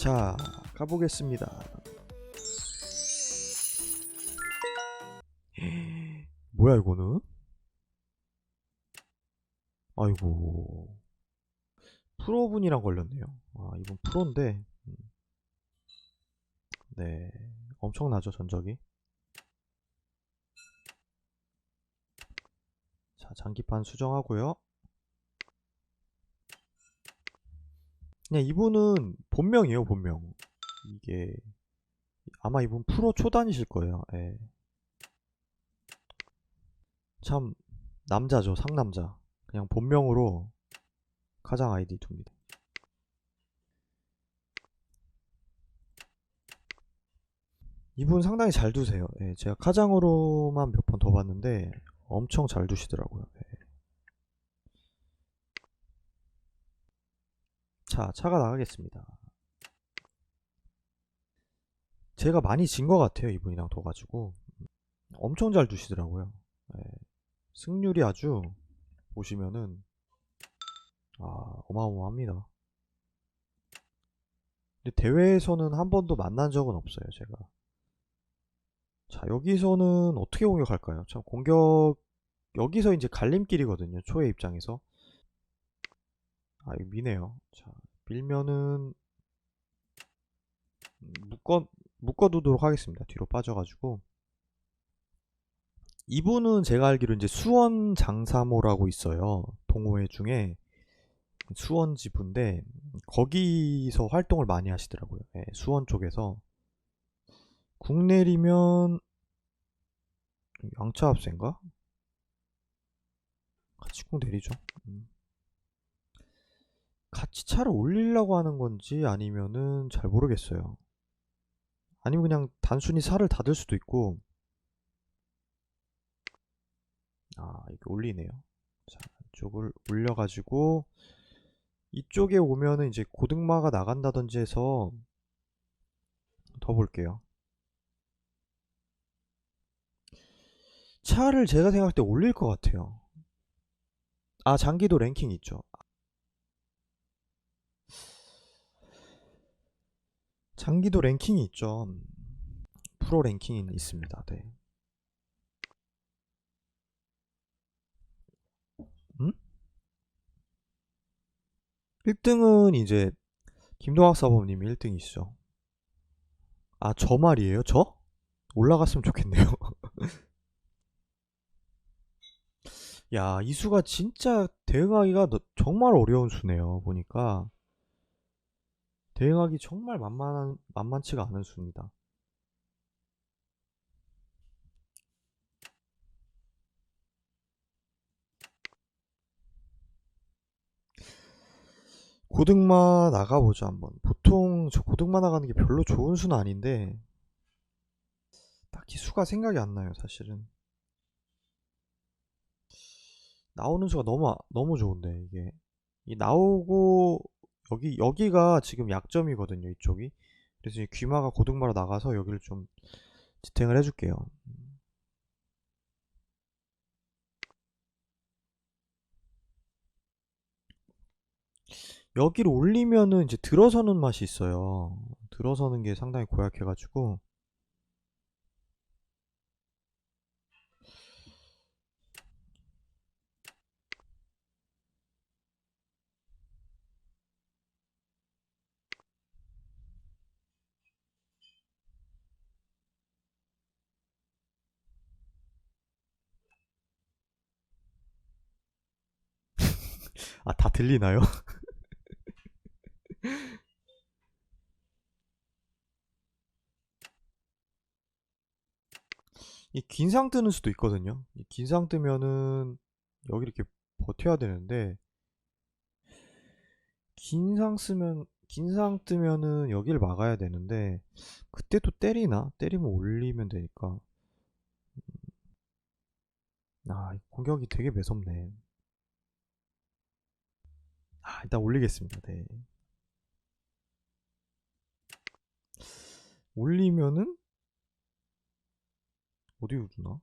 자, 가보겠습니다. 뭐야 이거는? 아이고 프로분이랑 걸렸네요. 아 이분 프로인데 음. 네 엄청나죠 전적이. 자 장기판 수정하고요. 그냥 이분은 본명이에요 본명. 이게 아마 이분 프로 초단이실 거예요. 예. 참 남자죠 상남자. 그냥 본명으로 가장 아이디 둡니다. 이분 상당히 잘 두세요. 예, 제가 카장으로만 몇 번 더 봤는데 엄청 잘 두시더라고요. 예. 자, 차가 나가겠습니다. 제가 많이 진 것 같아요. 이분이랑 둬가지고 엄청 잘 두시더라고요. 예. 승률이 아주 보시면은 아 어마어마합니다. 근데 대회에서는 한 번도 만난 적은 없어요, 제가. 자, 여기서는 어떻게 공격할까요? 참 공격 여기서 이제 갈림길이거든요. 초의 입장에서. 아, 이거 미네요. 자, 밀면은 음, 묶어 묶어두도록 하겠습니다. 뒤로 빠져가지고. 이분은 제가 알기로 이제 수원 장사모라고 있어요. 동호회 중에 수원 지부인데 거기서 활동을 많이 하시더라고요. 예, 수원 쪽에서 국내리면 양차합세인가? 같이 국 내리죠. 음. 같이 차를 올리려고 하는 건지 아니면은 잘 모르겠어요. 아니면 그냥 단순히 살을 닫을 수도 있고. 아 이렇게 올리네요. 자 이쪽을 올려가지고 이쪽에 오면은 이제 고등마가 나간다든지 해서 더 볼게요. 차를 제가 생각할 때 올릴 것 같아요. 아 장기도 랭킹 있죠 장기도 랭킹이 있죠 프로 랭킹이 있습니다 네. 음? 1등은 이제 김동학 사범님이 1등이시죠. 아, 저 말이에요? 저? 올라갔으면 좋겠네요. 야, 이 수가 진짜 대응하기가 너- 정말 어려운 수네요. 보니까 대응하기 정말 만만한 만만치가 않은 수입니다. 고등마 나가보죠 한번. 보통 저 고등마 나가는 게 별로 좋은 수는 아닌데 딱히 수가 생각이 안 나요 사실은. 나오는 수가 너무 아- 너무 좋은데 이게. 이 나오고 여기 여기가 지금 약점이거든요 이쪽이. 그래서 이 귀마가 고등마로 나가서 여기를 좀 지탱을 해줄게요. 여기를 올리면은 이제 들어서는 맛이 있어요. 들어서는 게 상당히 고약해가지고 아, 다 들리나요? 이 긴상 뜨는 수도 있거든요. 이 긴상 뜨면은 여기 이렇게 버텨야 되는데 긴상 쓰면 긴상 뜨면은 여기를 막아야 되는데 그때 또 때리나? 때리면 올리면 되니까 아, 이 공격이 되게 매섭네. 아, 일단 올리겠습니다. 네. 올리면은 어디 우주나?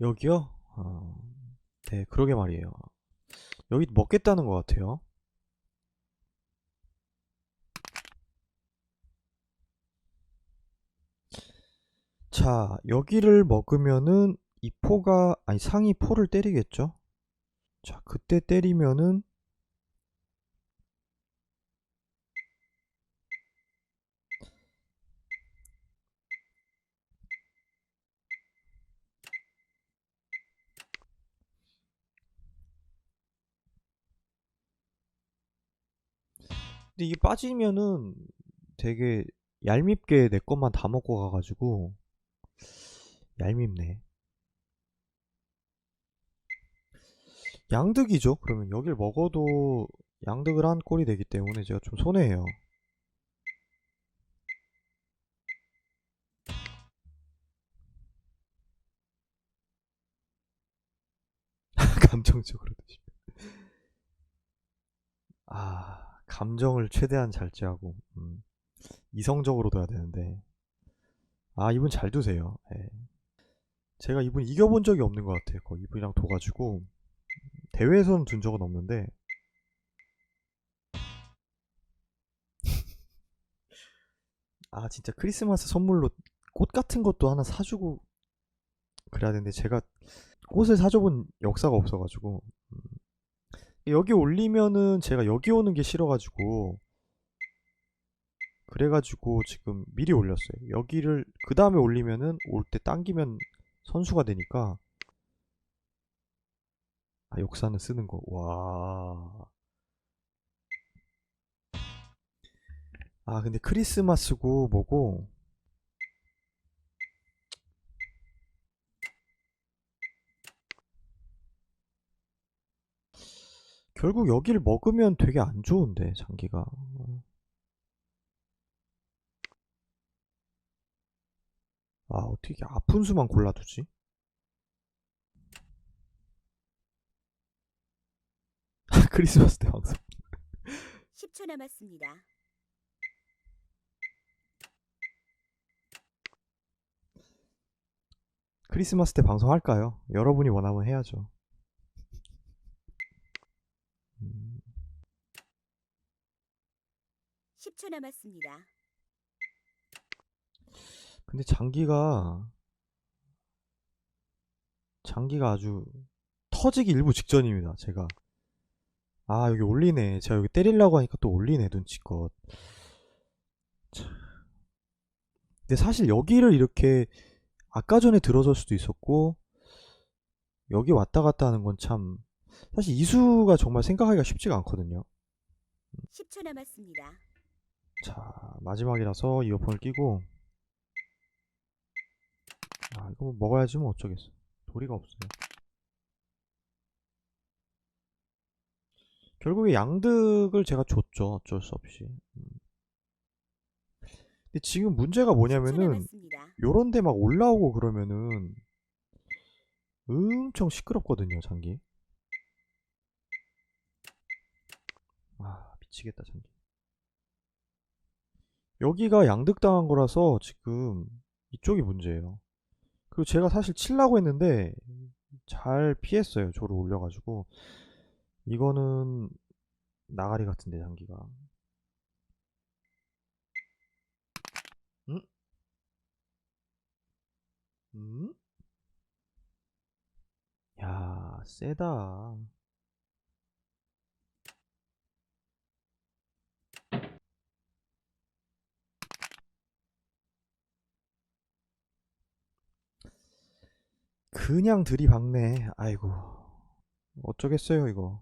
여기요? 어, 네, 그러게 말이에요. 여기 먹겠다는 것 같아요. 자, 여기를 먹으면은 이 포가, 아니 상이 포를 때리겠죠? 자, 그때 때리면은 근데 이게 빠지면은 되게 얄밉게 내 것만 다 먹고 가가지고 얄밉네. 양득이죠. 그러면 여길 먹어도 양득을 한 꼴이 되기 때문에 제가 좀 손해해요. 감정적으로 드시. 아, 감정을 최대한 절제하고 음, 이성적으로 둬야 되는데 아 이분 잘 두세요. 예. 제가 이분 이겨본 적이 없는 것 같아요. 이분이랑 둬가지고 대회에서는 둔 적은 없는데 아 진짜 크리스마스 선물로 꽃 같은 것도 하나 사주고 그래야 되는데 제가 꽃을 사줘본 역사가 없어가지고 음. 여기 올리면은 제가 여기 오는 게 싫어가지고 그래가지고 지금 미리 올렸어요. 여기를 그 다음에 올리면은 올 때 당기면 선수가 되니까 아 역사는 쓰는 거. 와. 아 근데 크리스마스고 뭐고 결국 여기를 먹으면 되게 안 좋은데 장기가 아 어떻게 이렇게 아픈 수만 골라두지? 크리스마스 때 방송 10초 남았습니다. 크리스마스 때 방송할까요? 여러분이 원하면 해야죠 음, 10초 남았습니다. 근데 장기가 장기가 아주 터지기 일부 직전입니다 제가. 아 여기 올리네. 제가 여기 때리려고 하니까 또 올리네 눈치껏. 참. 근데 사실 여기를 이렇게 아까 전에 들어설 수도 있었고 여기 왔다 갔다 하는 건 참 사실 이수가 정말 생각하기가 쉽지가 않거든요. 10초 남았습니다. 자 마지막이라서 이어폰을 끼고 아 이거 뭐 먹어야지 뭐 어쩌겠어. 도리가 없어요. 결국에 양득을 제가 줬죠. 어쩔 수 없이. 음. 근데 지금 문제가 10초 뭐냐면은. 요런 데 막 올라오고 그러면은 엄청 시끄럽거든요 장기. 아 미치겠다 장기. 여기가 양득당한 거라서 지금 이쪽이 문제예요 그리고 제가 사실 칠라고 했는데 잘 피했어요 조를 올려가지고 이거는 나가리 같은데 장기가 응? 응? 야 세다 그냥 들이박네. 아이고. 어쩌겠어요 이거.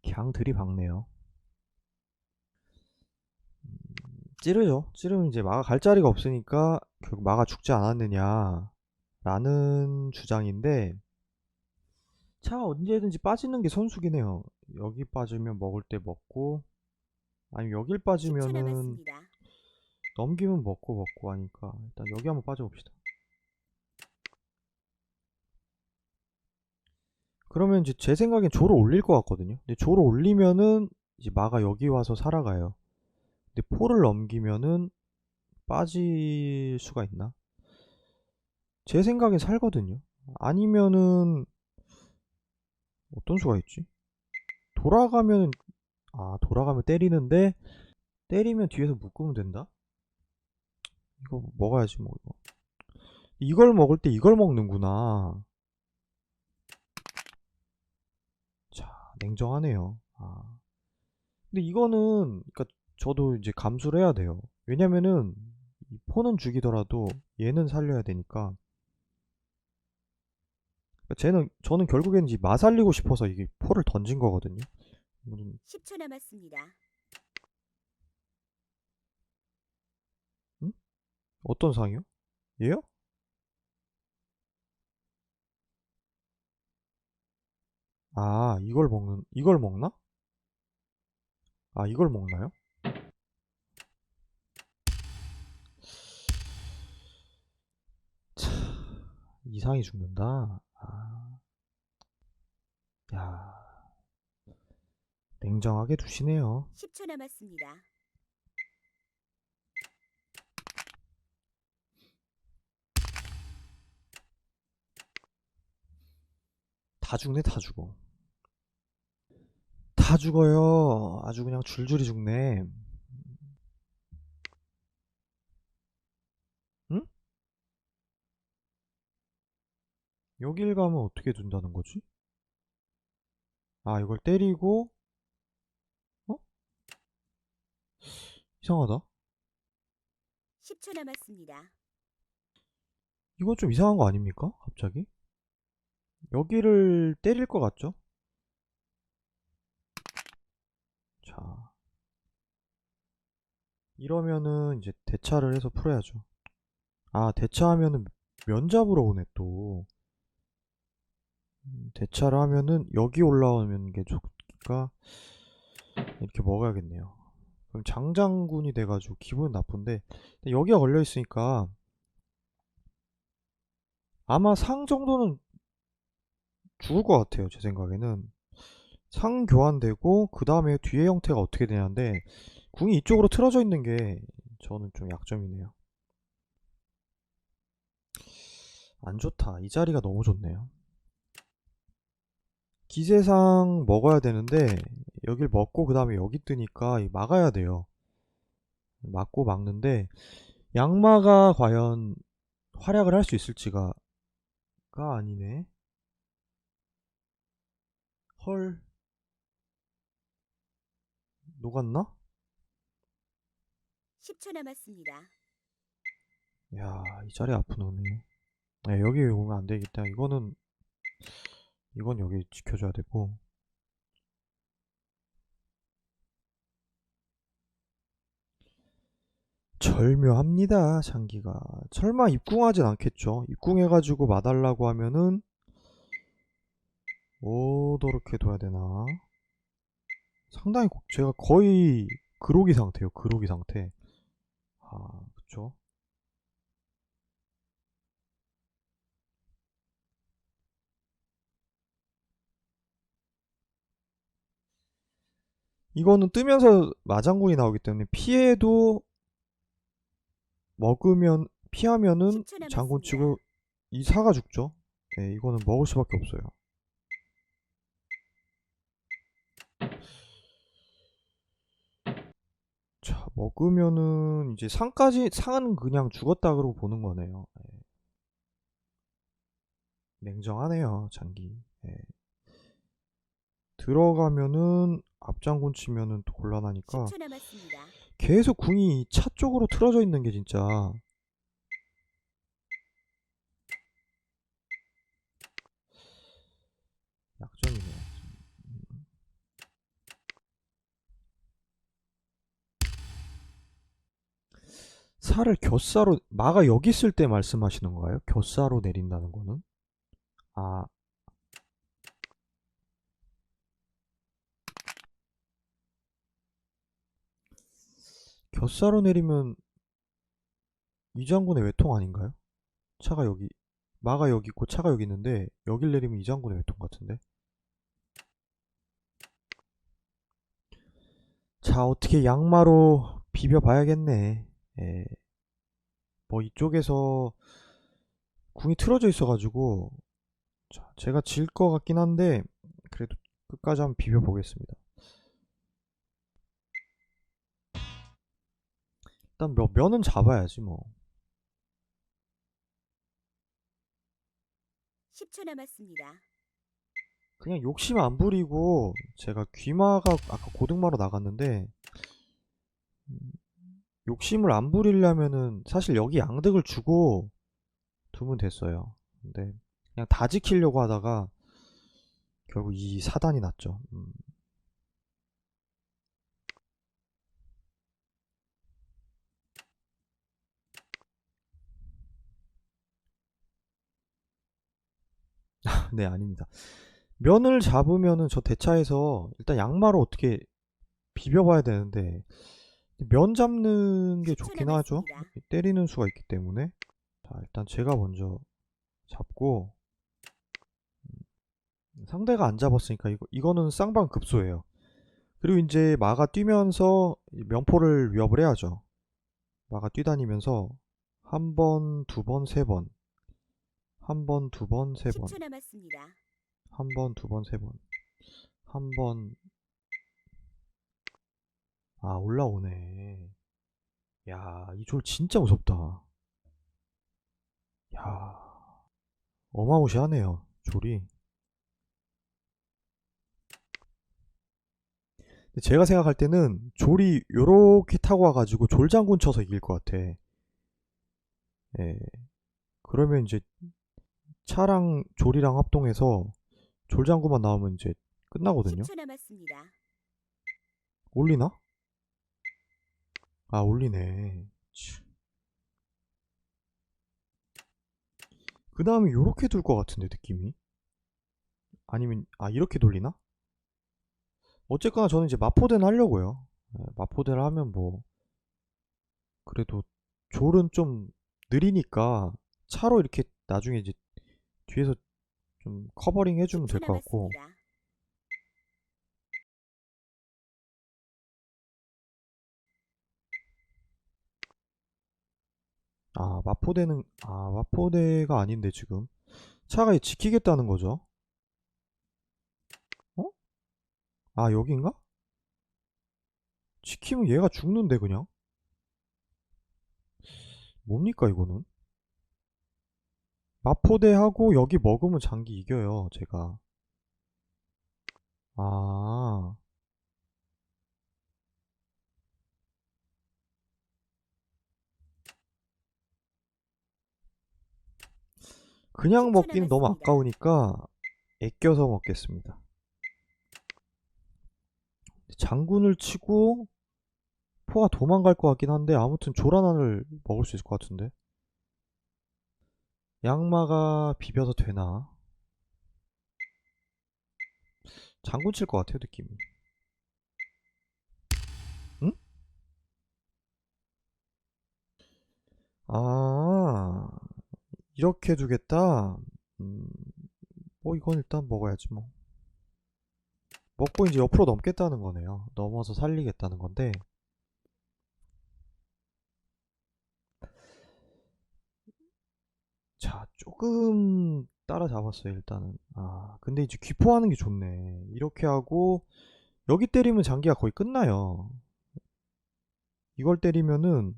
그냥 들이박네요. 찌르죠. 찌르면 이제 마가 갈 자리가 없으니까 결국 마가 죽지 않았느냐 라는 주장인데 차 언제든지 빠지는 게 선수긴 해요. 여기 빠지면 먹을 때 먹고 아니면 여길 10초 빠지면은. 넘기면 먹고 먹고 하니까 일단 여기 한번 빠져봅시다 그러면 이제 제 생각엔 조를 올릴 것 같거든요 근데 조를 올리면은 이제 마가 여기 와서 살아가요 근데 포를 넘기면은 빠질 수가 있나? 제 생각에 살거든요. 아니면은 어떤 수가 있지? 돌아가면 아 돌아가면 때리는데 때리면 뒤에서 묶으면 된다? 이거 먹어야지 뭐 이거. 이걸 먹을 때 이걸 먹는구나. 자 냉정하네요. 아 근데 이거는 그러니까 저도 이제 감수를 해야 돼요. 왜냐면은 이 포는 죽이더라도 얘는 살려야 되니까. 그러니까 쟤는 저는 결국에는 이마 살리고 싶어서 이게 포를 던진 거거든요. 이거는 10초 남았습니다. 어떤 상이요? 얘요? 아, 이걸 먹는, 이걸 먹나? 아, 이걸 먹나요? 차, 이상이 죽는다. 아, 야, 냉정하게 두시네요. 10초 남았습니다. 다 죽네, 다 죽어. 다 죽어요. 아주 그냥 줄줄이 죽네. 응? 여길 가면 어떻게 둔다는 거지? 아, 이걸 때리고, 어? 이상하다. 10초 남았습니다. 이건 좀 이상한 거 아닙니까? 갑자기? 여기를 때릴 것 같죠? 자. 이러면은 이제 대차를 해서 풀어야죠. 아, 대차하면은 면잡으러 오네 또. 음, 대차를 하면은 여기 올라오면 게 좋으니까 이렇게 먹어야겠네요. 그럼 장장군이 돼가지고 기분 나쁜데 여기가 걸려 있으니까 아마 상 정도는 죽을 것 같아요. 제 생각에는 상 교환되고 그 다음에 뒤에 형태가 어떻게 되냐인데 궁이 이쪽으로 틀어져 있는 게 저는 좀 약점이네요. 안 좋다. 이 자리가 너무 좋네요. 기세상 먹어야 되는데 여길 먹고 그 다음에 여기 뜨니까 이 막아야 돼요. 막고 막는데 양마가 과연 활약을 할 수 있을지가 가 아니네. 헐. 녹았나? 10초 남았습니다. 야, 이 자리 아프네. 네, 여기 오면 안 되겠다. 이거는 이건 여기 지켜줘야 되고. 절묘합니다, 장기가. 설마 입궁하진 않겠죠? 입궁해가지고 마달라고 하면은 오도렇게 둬야 되나? 상당히 고- 제가 거의 그로기 상태요, 그로기 상태. 아, 그쵸? 이거는 뜨면서 마장군이 나오기 때문에 피해도 먹으면 피하면은 10초 남았습니다. 장군 치고 이 사가 죽죠. 네, 이거는 먹을 수밖에 없어요. 자, 먹으면은 이제 상까지 상은 그냥 죽었다 그러고 보는 거네요. 네. 냉정하네요, 장기. 네. 들어가면은 앞장군 치면은 또 곤란하니까 10초 남았습니다. 계속 궁이 차 쪽으로 틀어져 있는 게 진짜 약점이네요. 음. 살을 곁사로 마가 여기 있을 때 말씀하시는 거예요? 곁사로 내린다는 거는? 아, 곁사로 내리면 이 장군의 외통 아닌가요? 차가 여기 마가 여기 있고 차가 여기 있는데 여길 내리면 이 장군의 외통 같은데 자 어떻게 양마로 비벼봐야겠네 예. 뭐 이쪽에서 궁이 틀어져 있어가지고 자, 제가 질 것 같긴 한데 그래도 끝까지 한번 비벼보겠습니다. 일단 몇, 면은 잡아야지 뭐. 10초 남았습니다. 그냥 욕심 안 부리고 제가 귀마가 아까 고등마로 나갔는데 음, 욕심을 안 부리려면은 사실 여기 양득을 주고 두면 됐어요. 근데 그냥 다 지키려고 하다가 결국 이 사단이 났죠. 음. 네, 아닙니다. 면을 잡으면은 저 대차에서 일단 양마로 어떻게 비벼봐야 되는데 면 잡는 게 10초 좋긴 하죠. 때리는 수가 있기 때문에 자 일단 제가 먼저 잡고 음, 상대가 안 잡았으니까 이거 이거는 쌍방 급소예요. 그리고 이제 마가 뛰면서 이 면포를 위협을 해야죠. 마가 뛰다니면서 한 번, 두 번, 세 번, 한 번, 두 번, 세 번. 10초 남았습니다. 한 번, 두 번, 세 번. 한 번. 아, 올라오네. 야, 이 졸 진짜 무섭다. 야, 어마무시하네요, 졸이. 제가 생각할 때는 졸이 요렇게 타고 와가지고 졸장군 쳐서 이길 것 같아. 예. 그러면 이제 차랑 졸이랑 합동해서 졸장구만 나오면 이제 끝나거든요. 10초 남았습니다. 올리나? 아, 올리네. 그 다음에 요렇게 둘 것 같은데, 느낌이. 아니면, 아, 이렇게 돌리나? 어쨌거나 저는 이제 마포대는 하려고요. 네, 마포대를 하면 뭐, 그래도 졸은 좀 느리니까 차로 이렇게 나중에 이제 뒤에서 좀 커버링 해주면 10초 될것 같고. 남았습니다. 아, 마포대는, 아, 마포대가 아닌데, 지금. 차가 지키겠다는 거죠. 어? 아, 여긴가? 지키면 얘가 죽는데, 그냥? 뭡니까, 이거는? 마포대하고 여기 먹으면 장기 이겨요, 제가. 아, 그냥 10초 먹기는 너무. 아까우니까 아껴서 먹겠습니다. 장군을 치고 포가 도망갈 것 같긴 한데 아무튼 조란환을 먹을 수 있을 것 같은데 양마가 비벼서 되나? 장군 칠 것 같아요 느낌이 응? 아 이렇게 두겠다 음, 뭐 이건 일단 먹어야지 뭐 먹고 이제 옆으로 넘겠다는 거네요 넘어서 살리겠다는 건데 자, 조금 따라잡았어요, 일단은. 아, 근데 이제 귀포하는 게 좋네. 이렇게 하고, 여기 때리면 장기가 거의 끝나요. 이걸 때리면은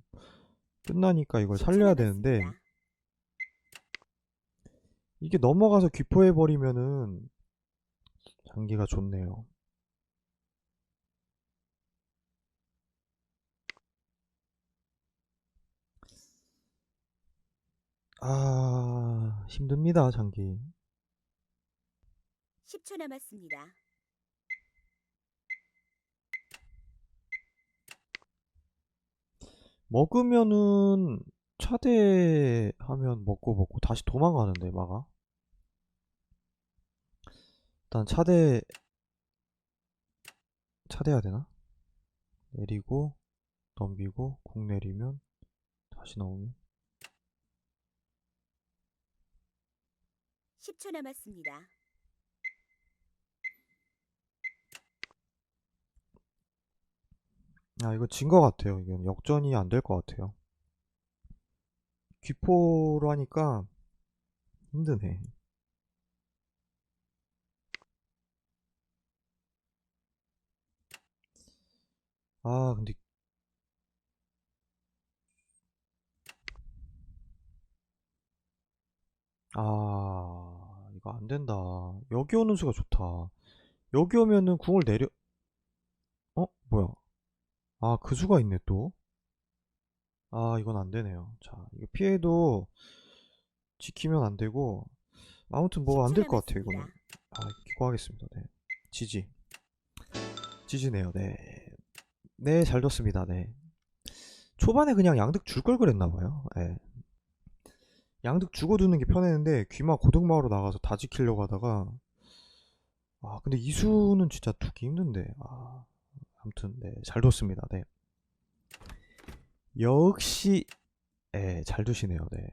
끝나니까 이걸 10초 살려야 되는데. 이게 넘어가서 귀포해버리면은 장기가 좋네요. 아, 힘듭니다, 장기. 10초 남았습니다. 먹으면은 차대하면 먹고 먹고 다시 도망가는데 마가 일단 차대 차대해야 되나? 내리고 넘기고 궁 내리면 다시 나오면 10초 남았습니다. 아 이거 진 것 같아요 이건 역전이 안 될 것 같아요 귀포로 하니까 힘드네. 아, 근데 아, 이거 안 된다. 여기 오는 수가 좋다. 여기 오면은 궁을 내려 어? 뭐야? 아, 그 수가 있네 또. 아, 이건 안 되네요. 자, 이거 피해도 지키면 안 되고 아무튼 뭐 안 될 것 같아요, 이거는. 아, 기고하겠습니다. 네. 지지. 지지네요. 네. 네, 잘 뒀습니다. 네. 초반에 그냥 양득 줄 걸 그랬나 봐요. 네. 양득 주고 두는 게 편했는데 귀마 고등마으로 나가서 다 지키려고 하다가 아 근데 이수는 진짜 두기 힘든데 아 아무튼 네잘 뒀습니다 네 역시 예, 네잘 두시네요 네